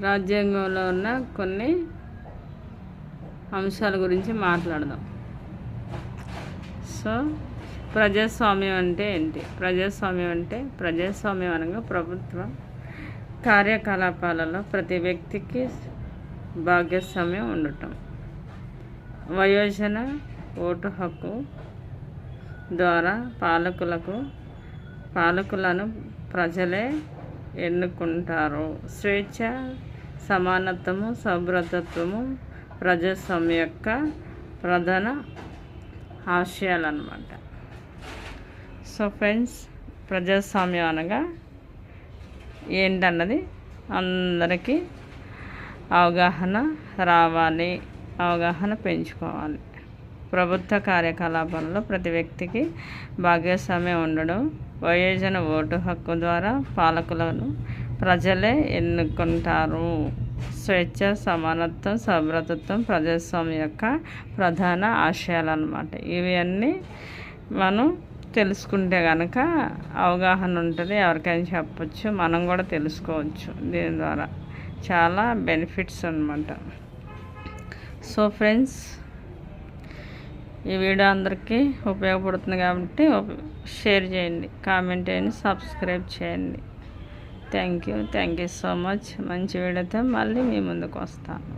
రాజ్యాంగంలో ఉన్న కొన్ని అంశాల గురించి మాట్లాడదాం. సో ప్రజాస్వామ్యం అంటే ఏంటి? ప్రజాస్వామ్యం అంటే ప్రజాస్వామ్యం అనగా ప్రభుత్వ కార్యకలాపాలలో ప్రతి వ్యక్తికి భాగస్వామ్యం ఉండటం. వయోజన ఓటు హక్కు ద్వారా పాలకులకు పాలకులను ప్రజలే ఎన్నుకుంటారు. స్వేచ్ఛ సమానత్వము సభ్రతత్వము ప్రజాస్వామ్యం యొక్క ప్రధాన ఆశయాలు అన్నమాట సో ఫ్రెండ్స్ ప్రజాస్వామ్యం అనగా ఏంటన్నది అందరికీ అవగాహన రావాలి అవగాహన పెంచుకోవాలి. ప్రభుత్వ కార్యకలాపాలలో ప్రతి వ్యక్తికి భాగస్వామ్యం ఉండడం వయోజన ఓటు హక్కు ద్వారా పాలకులను ప్రజలే ఎన్నుకుంటారు. స్వేచ్ఛ సమానత్వం సభ్రతత్వం ప్రజాస్వామ్యం యొక్క ప్రధాన ఆశయాలు అన్నమాట ఇవి అన్నీ మనం తెలుసుకుంటే కనుక అవగాహన ఉంటుంది. ఎవరికైనా చెప్పచ్చు. మనం కూడా తెలుసుకోవచ్చు. దీని ద్వారా చాలా బెనిఫిట్స్ అనమాట సో ఫ్రెండ్స్ ఈ వీడియో అందరికీ ఉపయోగపడుతుంది కాబట్టి షేర్ చేయండి కామెంట్ చేయండి సబ్స్క్రైబ్ చేయండి. Thank you thank you so much. మంచి వీడియోతో మళ్ళీ మీ ముందుకు వస్తాను.